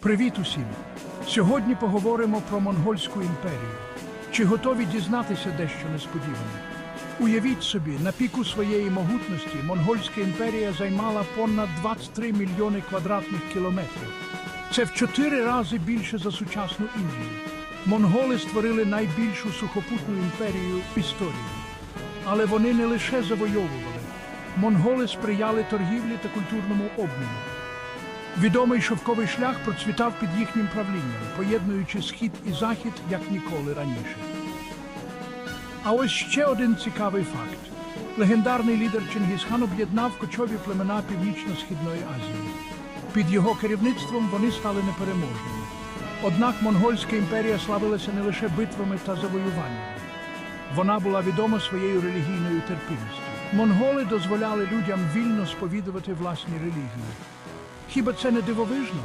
Привіт усім! Сьогодні поговоримо про Монгольську імперію. Чи готові дізнатися дещо несподіване? Уявіть собі, на піку своєї могутності Монгольська імперія займала понад 23 мільйони квадратних кілометрів. Це в чотири рази більше за сучасну Індію. Монголи створили найбільшу сухопутну імперію в історії. Але вони не лише завойовували. Монголи сприяли торгівлі та культурному обміну. Відомий шовковий шлях процвітав під їхнім правлінням, поєднуючи схід і захід як ніколи раніше. А ось ще один цікавий факт: легендарний лідер Чингісхан об'єднав кочові племена Північно-східної Азії. Під його керівництвом вони стали непереможними. Однак монгольська імперія славилася не лише битвами та завоюваннями. Вона була відома своєю релігійною терпимістю. Монголи дозволяли людям вільно сповідувати власні релігії. Хіба це не дивовижно?